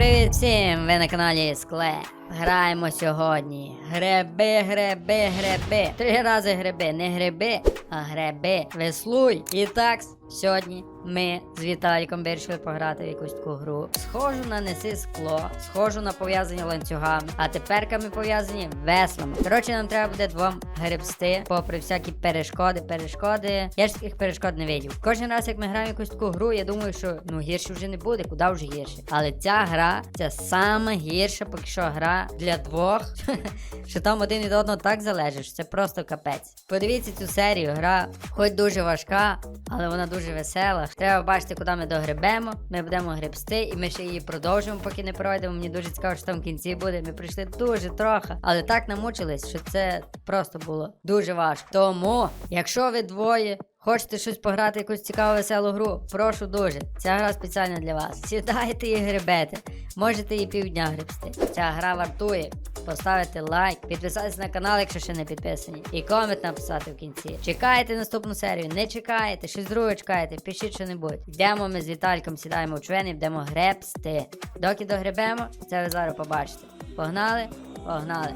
Привіт всім! Ви на каналі Скле. Граємо сьогодні. Греби, греби, греби. Три рази греби, не греби, а греби. Веслуй. І так, сьогодні ми з Віталіком вирішили пограти в якусь таку гру. Схожу на неси скло, схожу на пов'язані ланцюгами, а теперка ми пов'язані веслами. Коротше, нам треба буде двом гребсти, попри всякі перешкоди, перешкоди. Я ж таких перешкод не видів. Кожен раз, як ми граємо якусь таку гру, я думаю, що ну гірше вже не буде, куди вже гірше. Але ця гра це саме гірша, поки що гра для двох. що там один від одного так залежить, що це просто капець. Подивіться цю серію, гра хоч дуже важка, але вона дуже весела. Треба бачити, куди ми догребемо. Ми будемо гребсти, і ми ще її продовжимо, поки не пройдемо. Мені дуже цікаво, що там в кінці буде. Ми прийшли дуже трохи, але так намучились, що це просто було дуже важко. Тому, якщо ви двоє. Хочете щось пограти, якусь цікаву веселу гру? Прошу дуже. Ця гра спеціально для вас. Сідайте і гребете. Можете і півдня гребсти. Ця гра вартує. Поставити лайк, підписатися на канал, якщо ще не підписані, і комент написати в кінці. Чекаєте наступну серію, не чекаєте, щось друге чекаєте, пишіть що-небудь. Йдемо ми з Вітальком, сідаємо в човен і будемо гребсти. Доки догребемо, це ви зараз побачите. Погнали? Погнали.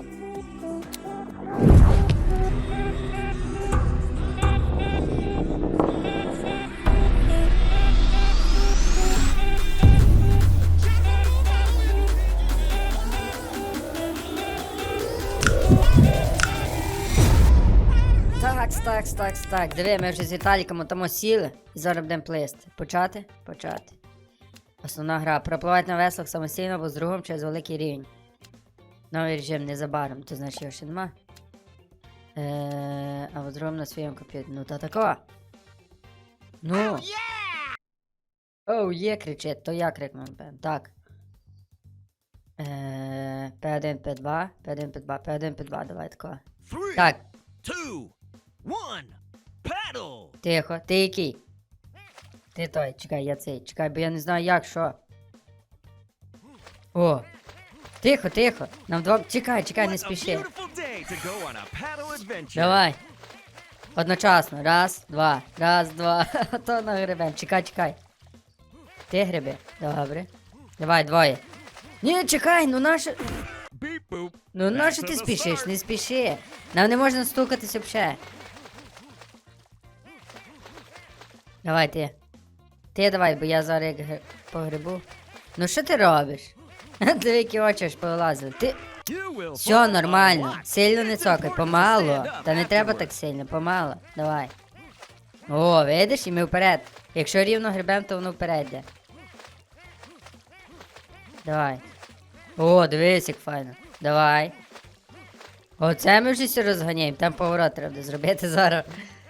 Так, так, так, так. Диви, ми вже з Віталіком тому сіли і зараз будемо плисти. Почати? Почати. Основна гра. Пропливати на веслах самостійно або з другом через великий рівень. Новий режим незабаром, то значить його ще нема. Е, або з другом на своєму комп'ютері. Ну та тако. Ну. Оу, є кричить, то я крикну. Так. Е, P1, P2, P1, P2, P1, P2, давай тако. Так, two! Тихо, ти який? Ти той, чекай, я цей, чекай, бо я не знаю як, що. О! Тихо, тихо. Нам два. Чекай, чекай, не спіши. Давай. Одночасно. Раз, два. Раз, два. То на гребем. Чекай, чекай. Ти гриби. Добре. Давай, двоє. Ні, чекай, ну наше. Ну нащо ти спішиш? Не спіши. Нам не можна стукатися взагалі. Давай ти. Ти давай, бо я зараз як погребу. Ну що ти робиш? Диви, які очі аж повилазили. Ти. Все нормально. Сильно не цокай, помало. Та не треба так сильно, помало. Давай. О, видиш, і ми вперед. Якщо рівно гребем, то воно вперед йде. Давай. О, дивись, як файно. Давай. Оце ми вже все розганяємо. Там поворот треба зробити зараз.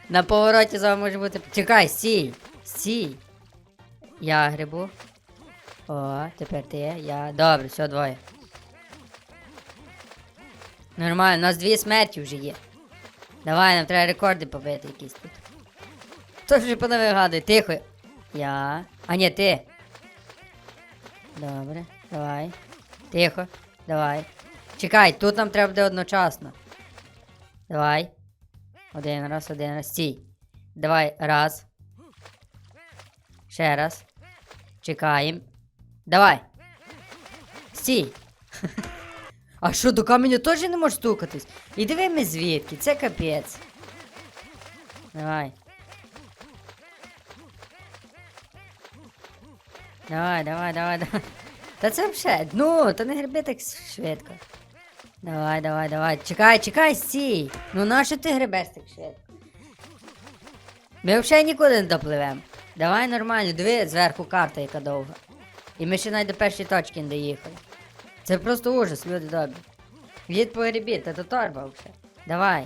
На повороті зараз може бути. Чекай, стій! Стій! Я грибу. О, тепер ти, я. Добре, все, двоє. Нормально, у нас дві смерті вже є. Давай, нам треба рекорди побити якісь тут. Хто ж вже понавигадує? Тихо. Я. А ні, ти. Добре, давай. Тихо. Давай. Чекай, тут нам треба буде одночасно. Давай. Один раз, один раз. Стій. Давай, раз. Ще раз. Чекаємо. Давай. Стій. А що, до каменю теж не можеш стукатись? І диви ми звідки, це капець. Давай. Давай, давай, давай, давай. Та це вже, ну, та не гриби так швидко. Давай, давай, давай. Чекай, чекай, стій. Ну нащо ти грибеш так швидко? Ми взагалі нікуди не допливемо. Давай нормально, диви зверху карта, яка довга. І ми ще навіть до першої точки не доїхали. Це просто ужас, люди добрі. Їдь по та то торба вже. Давай.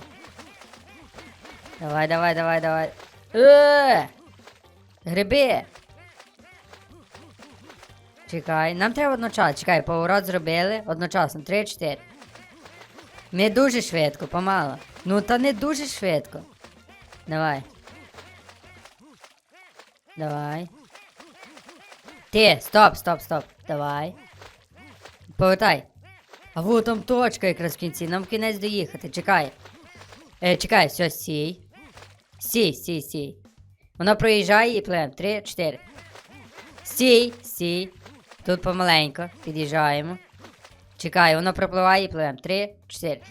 Давай, давай, давай, давай. Е! Гриби! Чекай, нам треба одночасно. Чекай, поворот зробили одночасно. 3-4. Не дуже швидко, помало. Ну та не дуже швидко. Давай. Давай. Ти, стоп, стоп, стоп. Давай. Повертай. А вот там точка якраз в кінці. Нам в кінець доїхати. Чекай. Е, чекай, все, стій. Стій, стій, стій. Вона проїжджає і плем. Три, чотири. Стій, стій. Тут помаленько. Під'їжджаємо. Чекай, воно пропливає і пливемо. Три, чотири.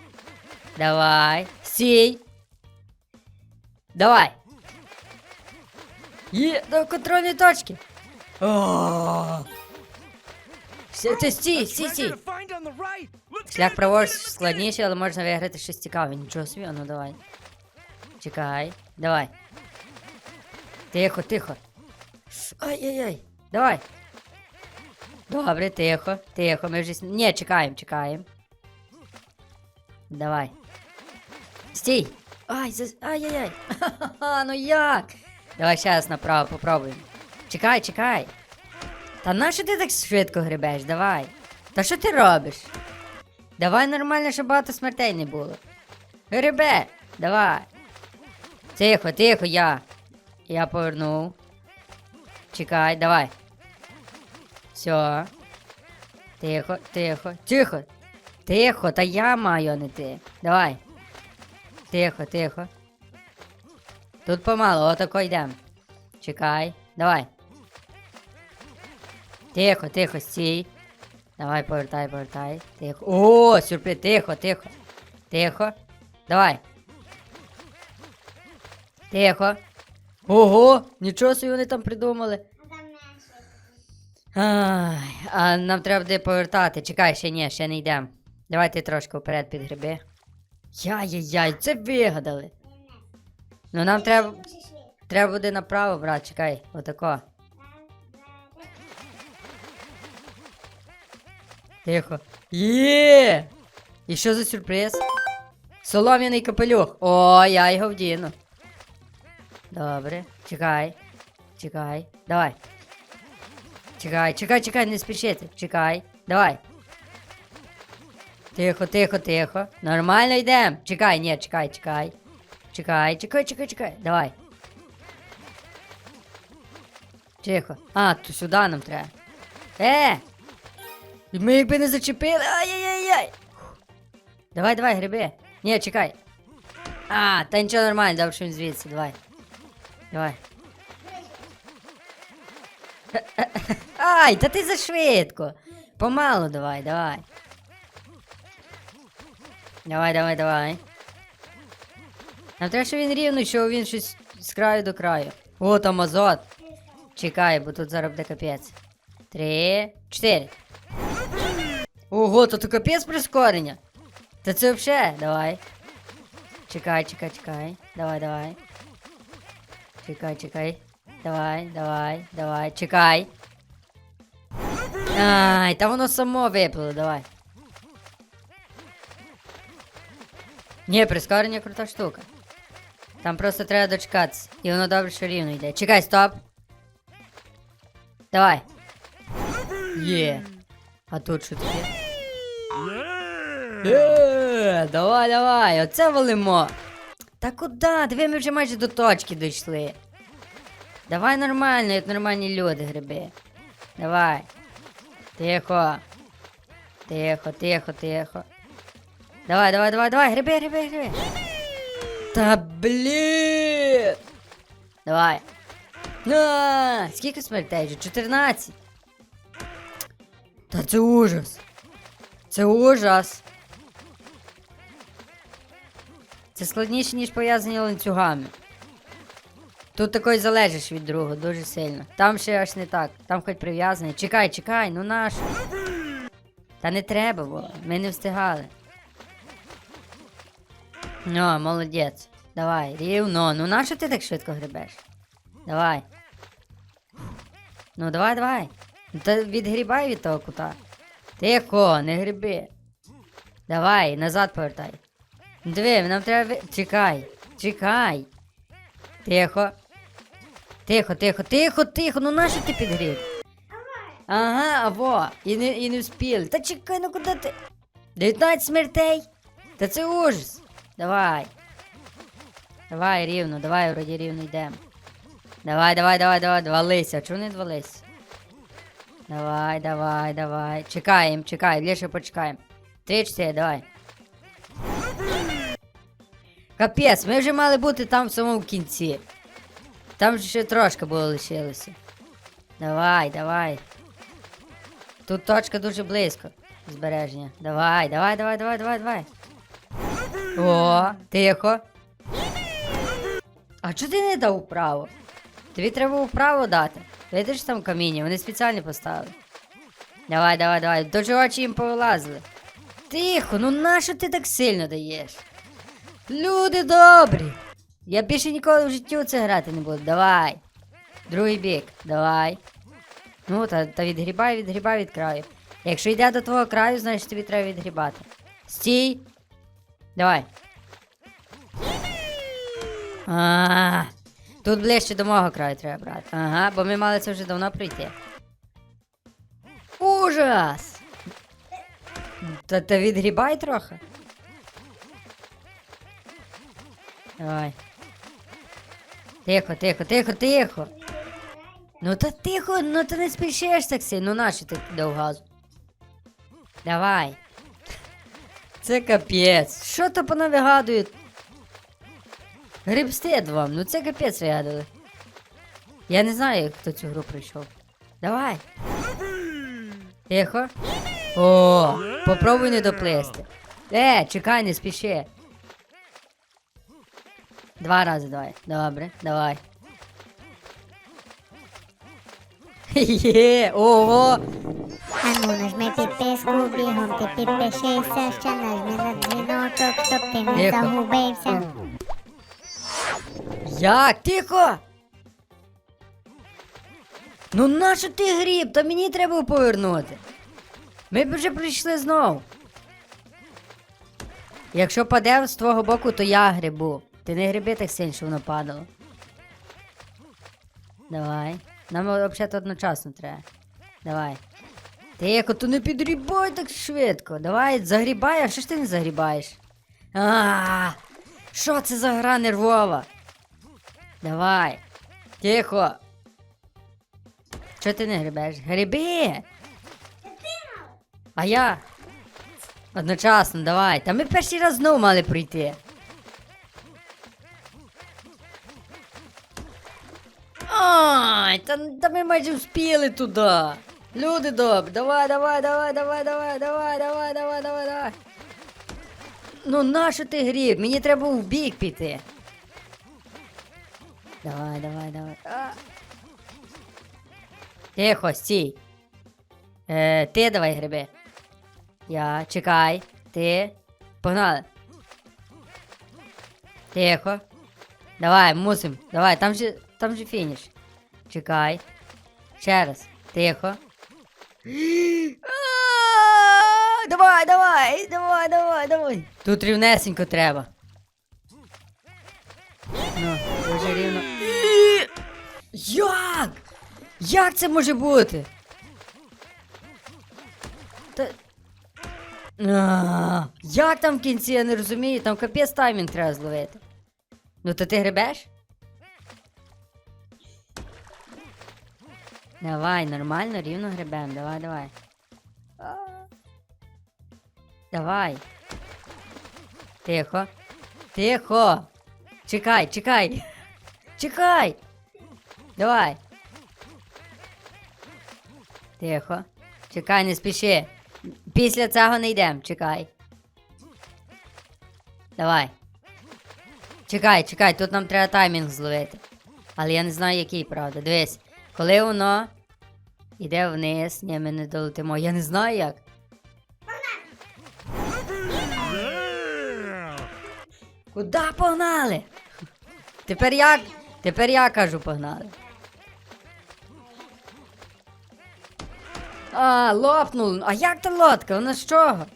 Давай. Сій. Давай. Є, до контрольної точки. О! Все, ти стій, стій, стій. Шлях праворуч складніший, але можна виграти щось цікаве. Нічого собі, а ну давай. Чекай, давай. Тихо, тихо. Ай-яй-яй. Давай. Добре, тихо, тихо. Ми вже. Ні, чекаємо, чекаємо. Давай. Стій! Ай, зас... ай-яй-яй. Ха-ха-ха, ну як? Давай ще раз направо попробуємо. Чекай, чекай. Та нащо ти так швидко гребеш? Давай. Та що ти робиш? Давай нормально, щоб багато смертей не було. Гребе, давай. Тихо, тихо, я. Я повернув. Чекай, давай. Все. Тихо, тихо, тихо. Тихо, та я маю, а не ти. Давай. Тихо, тихо. Тут помало, отако йдемо. Чекай, давай. Тихо, тихо, стій. Давай, повертай, повертай. Тихо. О, сюрприз, тихо, тихо. Тихо. Давай. Тихо. Ого, нічого собі вони там придумали. Ай, а нам треба буде повертати. Чекай, ще ні, ще не йдемо. Давай ти трошки вперед підгриби. Яй-яй-яй, це вигадали. Ну нам треба. Треба буде направо, брат, чекай, отако. Тихо. Є! І що за сюрприз? Солом'яний капелюх. О, я його вдіну. Добре. Чекай. Чекай. Давай. Чекай, чекай, чекай, не спішити. Чекай. Давай. Тихо, тихо, тихо. Нормально йдемо. Чекай, ні, чекай, чекай. Чекай, чекай, чекай, чекай. Давай. Тихо. А, то сюди нам треба. Е! Ми якби не зачепили. Ай-яй-яй-яй. Давай, давай, гриби. Ні, чекай. А, та нічого нормально, добре, що він звідси, давай. Давай. Ай, та ти зашвидко. Помалу давай, давай. Давай, давай, давай. Нам треба, щоб він рівно, що він щось з краю до краю. О, там азот. Чекай, бо тут зараз буде капець. Три, чотири. Ого, то то капець прискорення. Та це взагалі, давай. Чекай, чекай, чекай. Давай, давай. Чекай, чекай. Давай, давай, давай, чекай. Ай, та воно само виплило, давай. Ні, прискорення крута штука. Там просто треба дочекатися. І воно добре, що рівно йде. Чекай, стоп. Давай. Є. А тут що таке? Yeah. Е, давай, давай, оце валимо. Та куди? Диви, ми вже майже до точки дійшли. Давай нормально, як нормальні люди гриби. Давай. Тихо. Тихо, тихо, тихо. Давай, давай, давай, давай, гриби, гриби, гриби. Та блін. Давай. А, скільки смертей вже? 14. Та це ужас. Це ужас. Це складніше, ніж пов'язані ланцюгами. Тут такий залежиш від другого дуже сильно. Там ще аж не так. Там хоч прив'язаний. Чекай, чекай, ну наш. Та не треба було. Ми не встигали. Ну, молодець. Давай, рівно. Ну нащо ти так швидко гребеш? Давай. Ну давай, давай. Ну, Та відгрібай від того кута. Тихо, не гриби. Давай, назад повертай. Диви, нам треба. Чекай, чекай. Тихо. Тихо, тихо, тихо, тихо, ну нащо ти підгрів? Ага, аво, і не, і не вспіли. Та чекай, ну куди ти? 19 смертей? Та це ужас. Давай. Давай рівно, давай вроді рівно йдемо. Давай, давай, давай, давай, двалися. Чого не двалися? Давай, давай, давай. Чекаємо, чекай, більше почекаємо. Три, давай. Капець, ми вже мали бути там в самому кінці. Там ще трошки було лишилося. Давай, давай. Тут точка дуже близько. Збереження. Давай, давай, давай, давай, давай, давай. О, тихо. А чого ти не дав вправо? Тобі треба вправо дати. Видиш там каміння, вони спеціально поставили. Давай, давай, давай. Чого очі їм повилазили. Тихо, ну нащо ти так сильно даєш? Люди добрі. Я більше ніколи в житті у це грати не буду. Давай. Другий бік, давай. Ну, та, та відгрібай, відгрібай від краю. Якщо йде до твого краю, значить тобі треба відгрібати. Стій. Давай. А, тут ближче до мого краю треба брати. Ага, бо ми мали це вже давно прийти. Ужас! Та, та відгрібай трохи. Давай. Тихо, тихо, тихо, тихо. Ну та тихо, ну ти не спішиш так сильно, ну нащо ти дав газу? Давай. Це капець. Що то понавигадують? Грибстед вам, ну це капець вигадали. Я не знаю, хто цю гру прийшов. Давай. Тихо. О, попробуй не доплисти. Е, чекай, не спіши. Два рази давай. Добре, давай. Є, ого! Ану, нажми підписку, бігом ти підпишися, ще нажми на дзвіночок, щоб ти не Тихо. загубився. Як? Тихо! Ну нащо ти гріб? Та мені треба повернути. Ми б вже прийшли знову. Якщо паде з твого боку, то я грибу. Ти не гриби так сильно, що воно падало. Давай. Нам взагалі одночасно треба. Давай. Тихо, то не підгрібай так швидко. Давай, загрібай, а що ж ти не загрібаєш? А, що це за гра нервова? Давай. Тихо. Чого ти не грибеш? Гриби! А я? Одночасно, давай. Та ми перший раз знову мали прийти. Ай, та, та ми майже вспіли туди. Люди добрі, давай, давай, давай, давай, давай, давай, давай, давай, давай, давай. Ну нащо ти гріб? Мені треба в бік піти. Давай, давай, давай. А. Тихо, стій. Е, ти давай гриби. Я, чекай. Ти. Погнали. Тихо. Давай, мусим. Давай, там же, там же фініш. Чекай. Ще раз. Тихо. Давай, давай, давай, давай, давай. Тут рівнесенько треба. Ну, дуже рівно. Як? Як це може бути? Та... Як там в кінці, я не розумію, там капець таймінг треба зловити. Ну то ти гребеш? Давай, нормально, рівно гребем, давай, давай. Давай. Тихо. Тихо. Чекай, чекай. Чекай. Давай. Тихо. Чекай, не спіши. Після цього не йдемо, чекай. Давай. Чекай, чекай, тут нам треба таймінг зловити. Але я не знаю, який, правда. Дивись, коли воно йде вниз, ні, ми не долетимо. Я не знаю як. Куда погнали? Тепер я. Тепер я кажу погнали. А, лопнув. А як та лодка? Вона з чого?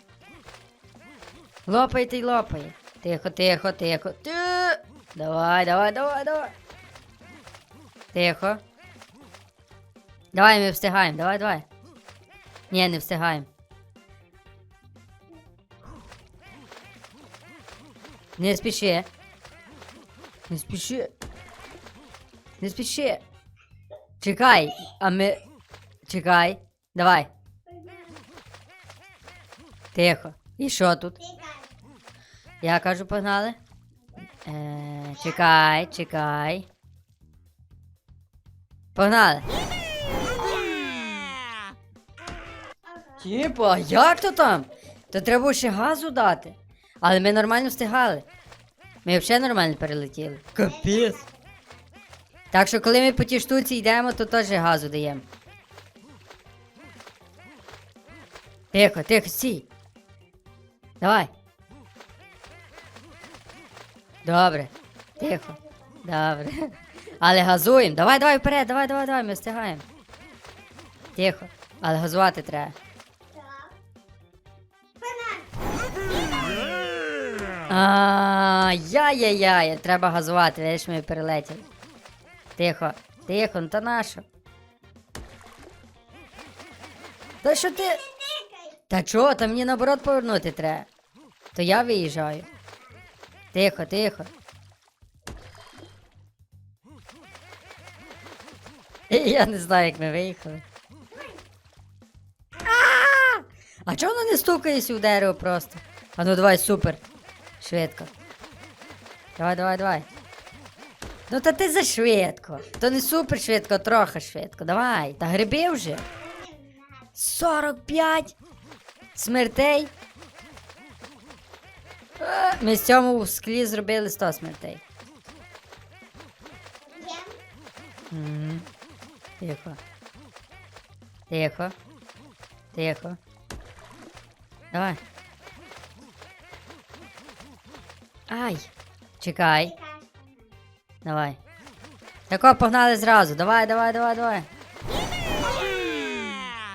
Лопає та й лопає. Тихо, тихо, тихо. Ти... Давай, давай, давай, давай. Тихо. Давай, ми встигаємо, давай, давай. Ні, не встигаємо. Не спіши. Не спіши. Не спіши. Чекай, а ми. Чекай. Давай. Тихо. І що тут? Я кажу, погнали. Е, чекай, чекай. Погнали. Типа, як то там? То треба ще газу дати. Але ми нормально встигали. Ми взагалі нормально перелетіли. Капець. Так що, коли ми по тій штуці йдемо, то теж газу даємо. Тихо, тихо, стій. Давай. Добре. Тихо. Добре. Але газуємо. Давай, давай вперед, давай, давай, давай, ми встигаємо. Тихо. Але газувати треба. Яй-яй-яй, треба газувати, видиш, ми перелетіли. Тихо, тихо, ну та нащо? Та що ти? Та чого, та мені наоборот повернути треба. То я виїжджаю. Тихо, тихо. Я не знаю, як ми виїхали. А! А чого воно не стукається у дерево просто? А ну давай, супер. Швидко. Давай, давай, давай. Ну та ти за швидко. То не супер швидко, а трохи швидко. Давай. Та гриби вже. 45 смертей. Е, Ми з цьому в склі зробили 100 смертей. Мгм. Тихо. Тихо. Тихо. Давай. Ай. Чекай. Давай. Тако, погнали зразу. Давай, давай, давай, давай.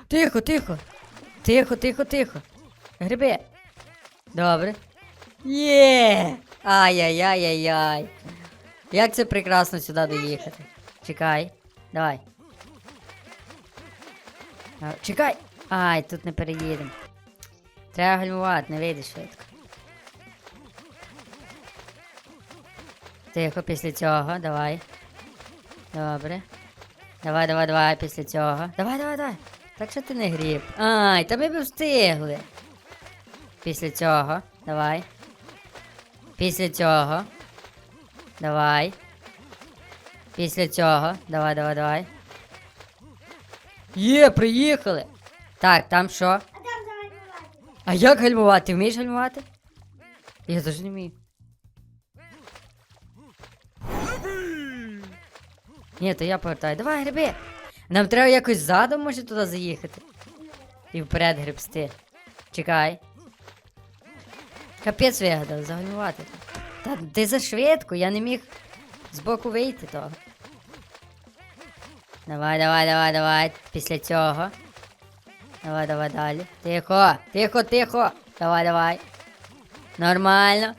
Тихо, тихо. Тихо, тихо, тихо. Гриби. Добре. Є! Ай-яй-яй-яй-яй. Як це прекрасно сюди доїхати. Чекай. Давай. Чекай! Ай, тут не переїдемо. Треба гальмувати, не вийде швидко. Тихо, після цього, давай. Добре. Давай, давай, давай, після цього. Давай, давай, давай. Так що ти не гріб. Ай, та ми б встигли. Після цього. Давай. Після цього. Давай. Після цього. Давай, давай, давай. Є, приїхали. Так, там що? А як гальмувати? Ти вмієш гальмувати? Я теж не вмію. Ні, то я повертаю. Давай, гриби. Нам треба якось задом, може, туди заїхати. І вперед гребсти. Чекай. Капець вигадав, загальмувати. Та ти за швидко, я не міг збоку вийти того. Давай, давай, давай, давай. Після цього. Давай, давай далі. Тихо, тихо, тихо. Давай, давай. Нормально.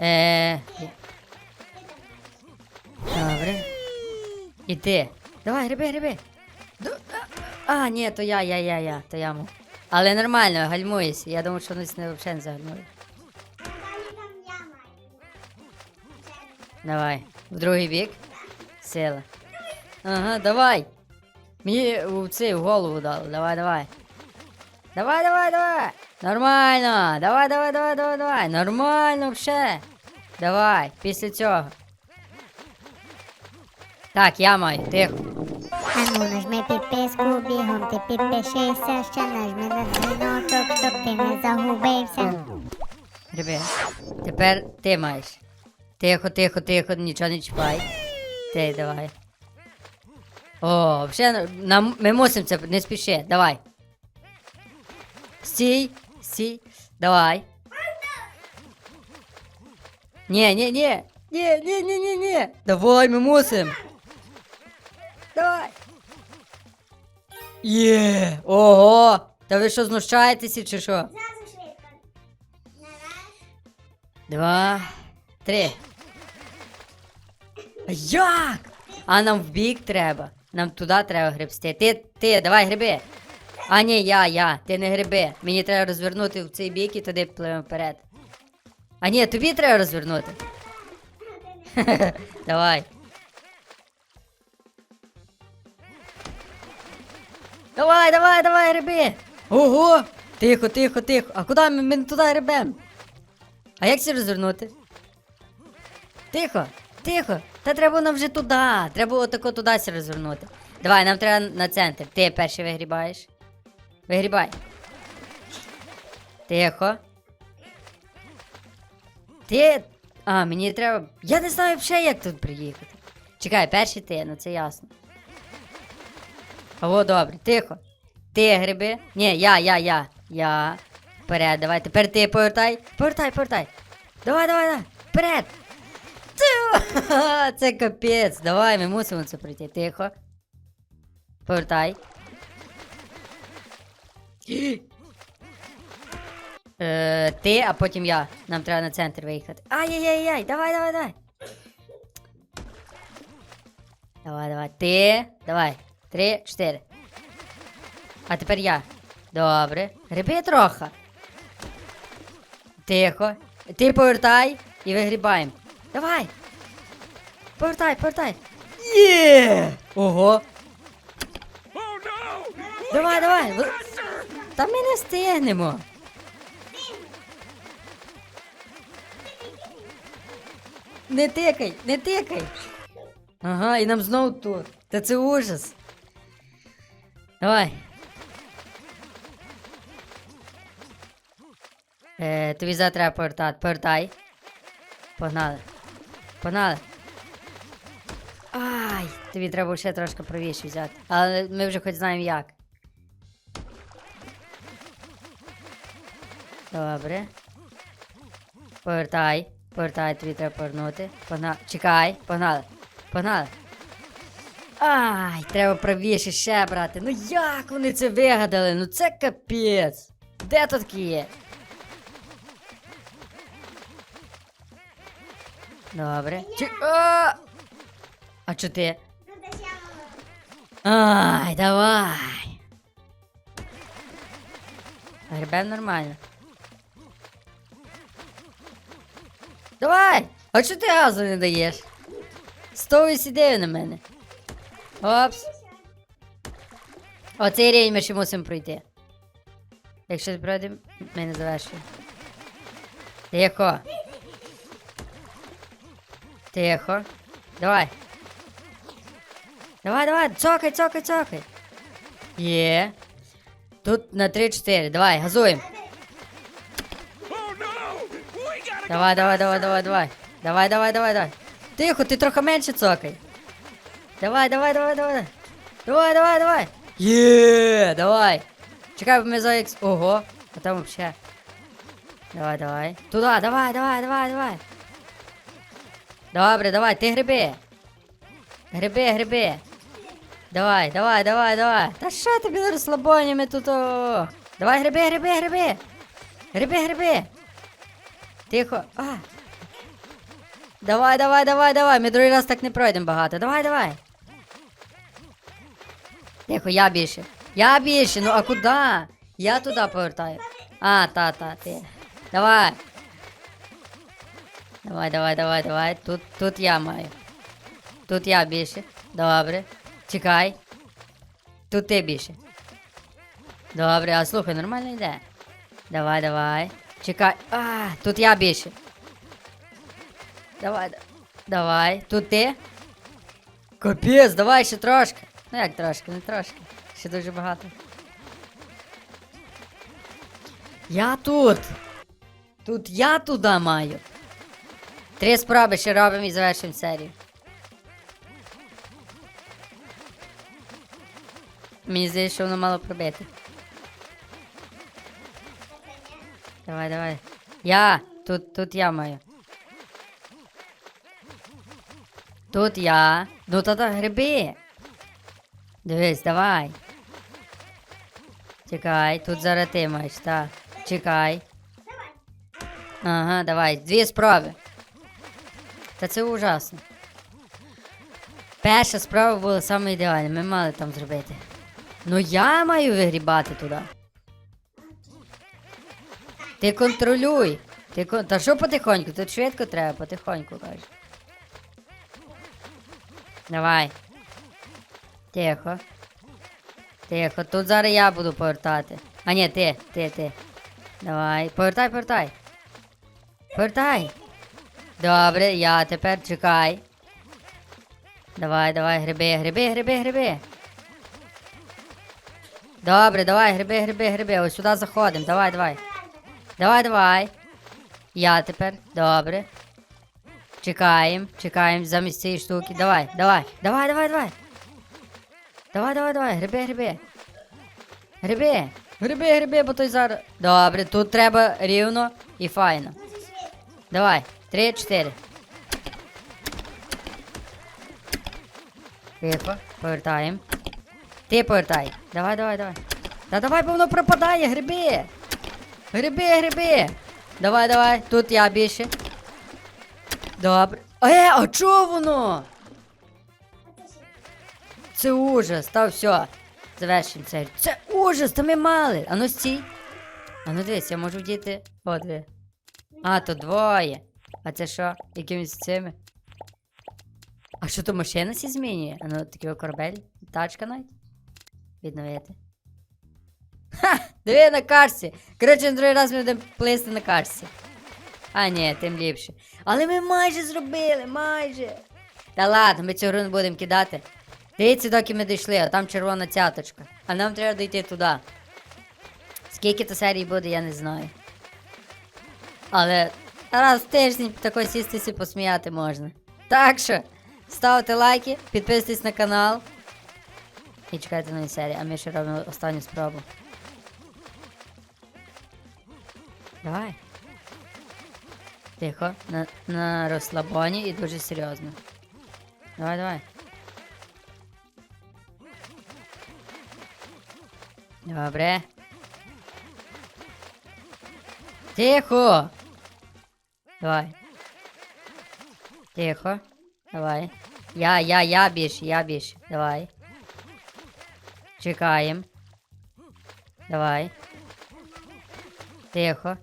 Е. І ти. Давай, гриби, гриби. А, ні, то я, я, я, я, то я му. Але нормально, гальмуюсь. Я думав, що не взагалі не загальмують. Давай. В другий бік. Сила. Ага, давай. Мені у цей в голову дали. Давай, давай. Давай, давай, давай. Нормально. Давай, давай, давай, давай, давай. Нормально вже. Давай, після цього. Так, я маю, тихо. А ну нажми підписку, бігом ти підпишися, ще нажми на дзвіночок, щоб ти не загубився. Гриби. Тепер ти маєш. Тихо, тихо, тихо, нічого не чіпай. Ти давай. О, вже нам, ми мусимо це, не спіши, давай. Стій, стій, давай. Ні, ні, ні. Ні, ні, ні, ні, ні. Давай, ми мусимо. Давай. Є. Ого. Та ви що знущаєтеся чи що? Два, три. А Як? А нам в бік треба. Нам туди треба гребсти. Ти, ти, давай гриби. А ні, я, я, ти не гриби. Мені треба розвернути в цей бік і туди пливемо вперед. А ні, тобі треба розвернути. Давай. Давай, давай, давай, гриби. Ого! Тихо, тихо, тихо. А куди ми, ми туди грибемо? А як це розвернути? Тихо, тихо. Та треба нам вже туди. Треба отако туди розвернути. Давай, нам треба на центр. Ти перший вигрібаєш. Вигрібай. Тихо. Ти. А, мені треба. Я не знаю взагалі, як тут приїхати. Чекай, перший ти, ну це ясно. О, добре, тихо. Ти гриби. Ні, я, я, я. Я. Вперед, давай. Тепер ти повертай. Повертай, повертай. Давай, давай, давай. Вперед. Це капець. Давай, ми мусимо це пройти. Тихо. Повертай. Е, ти, а потім я. Нам треба на центр виїхати. Ай-яй-яй-яй, давай, давай, давай. Давай, давай. Ти. Давай. Три, чотири. А тепер я. Добре. Гриби трохи. Тихо. Ти повертай і вигрібаємо. Давай. Повертай, повертай. Є! Ого. Давай, давай. Та ми не встигнемо. Не тикай, не тикай. Ага, і нам знову тут. Та це ужас. Давай. Е, тобі зараз треба повертати. Повертай. Погнали. Погнали. Ай, тобі треба ще трошки правіше взяти. Але ми вже хоч знаємо як. Добре. Повертай. Повертай, тобі треба повернути. Погнали. Чекай, погнали. Погнали. Ай, треба правіше ще брати. Ну як вони це вигадали? Ну це капець. Де тут є? Добре. Чи... А! а чо ти? Ай, давай. Гребем нормально. Давай! А чого ти газу не даєш? Стой сіди на мене. Опс. Оцей рейн ми ще мусимо пройти. Якщо пройдемо, ми не завершуємо. Тихо. Тихо. Давай. Давай, давай, цокай, цокай, цокай. Є. Тут на 3-4. Давай, газуємо. Давай, давай, давай, давай, давай. Давай, давай, давай, давай. Тихо, ти трохи менше цокай. Давай, давай, давай, давай. Давай, давай, давай. Є, давай. Чекай, ми за ікс. Ого, а там вообще. Давай, давай. Туда, давай, давай, давай, давай. Добре, давай, ти гриби. Гриби, гриби. Давай, давай, давай, давай. Та що тобі на розслабоні ми тут? о? Давай, гриби, гриби, гриби. Гриби, гриби. Тихо. А. Давай, давай, давай, давай. Ми другий раз так не пройдемо багато. Давай, давай. Тихо, я більше. Я більше, ну а куди? Я туди повертаю. А, та, та, ти. Давай. Давай, давай, давай, давай. Тут, тут я маю. Тут я більше. Добре. Чекай. Тут ти більше. Добре, а слухай, нормально йде. Давай, давай. Чекай. А, тут я більше. Давай, давай. Тут ти. Капець, давай ще трошки. Ну як трошки, не трошки. Ще дуже багато. Я тут. Тут я туди маю. Три спроби ще робимо і завершимо серію. Мені здається, що воно мало пробити. Давай, давай. Я! Тут, тут я маю. Тут я. Ну та гриби. Дивись, давай. Чекай, тут зараз ти маєш, так. Чекай. Ага, давай, дві спроби. Та це ужасно. Перша спроба була саме ідеальна, ми мали там зробити. Ну я маю вигрібати туди. Ти контролюй. Ти. Та що потихоньку? Тут швидко треба, потихоньку кажеш. Давай. Тихо. Тихо. Тут зараз я буду повертати. А ні, ти, ти, ти. Давай. Повертай, повертай. Повертай. Добре, я тепер чекай. Давай, давай, гриби, гриби, гриби, гриби. Добре, давай, гриби, гриби, гриби. Ось сюди заходимо. Давай, давай. Давай, давай. Я тепер. Добре. Чекаємо, чекаємо замість цієї штуки. Давай, давай, давай, давай, давай. Давай, давай, давай, гриби, гриби. Гриби, гриби, гриби, бо той зараз. Добре, тут треба рівно і файно. Давай, три, чотири. Тихо, повертаємо. Ти повертай. Давай, давай, давай. Та давай, бо воно пропадає, гриби. Гриби, гриби. Давай, давай, тут я більше. Добре. Е, а чого воно? Це ужас, та все. Завершимо це. Це ужас, та ми мали. Ану стій. Ану дивись, я можу вдіти. О. А, то двоє. А це що? Якимось цими? А що то машина сі змінює? А ну такий корабель? Тачка навіть? Відновити. Ха! Диви на карсі! Коротше, на другий раз ми будемо плисти на карсі. А, ні, тим ліпше. Але ми майже зробили, майже. Та ладно, ми цю гру не будемо кидати. Дивіться, доки ми дійшли, а там червона цяточка. А нам треба дійти туди. Скільки то серій буде, я не знаю. Але раз в тиждень тако сістися посміяти можна. Так що, ставте лайки, підписуйтесь на канал. І чекайте нові серії, а ми ще робимо останню спробу. Давай. Тихо, на, на розслабоні і дуже серйозно. Давай, давай. Добре. Тихо. Давай. Тихо. Давай. Я, я, я більше, я більше. Давай. Чекаємо. Давай. Тихо.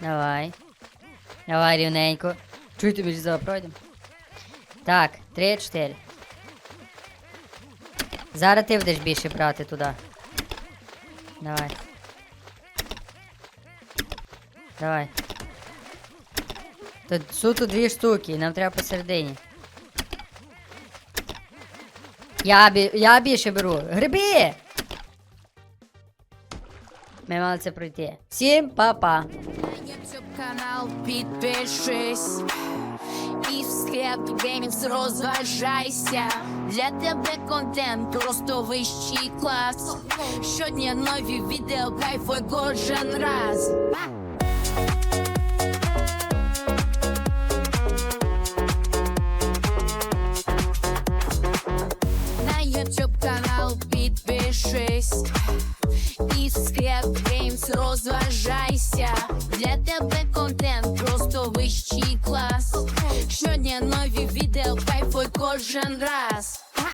Давай. Давай рівненько. Чуйте, ми ж зараз пройдемо. Так, три, чотири. Зараз ти будеш більше брати туди. Давай. Давай. Тут суто дві штуки, нам треба посередині. Я, я більше беру. Гриби! Ми мали це пройти. Всім па-па! Канал підпишись і в схеп геймінг розважайся. Для тебе контент просто вищий клас. Щодня нові відео, кайфуй кожен раз. На YouTube канал підпишись і Scrap Games розважайся. Для тебе контент просто вищий клас. Щодня нові відео, кайфуй кожен раз.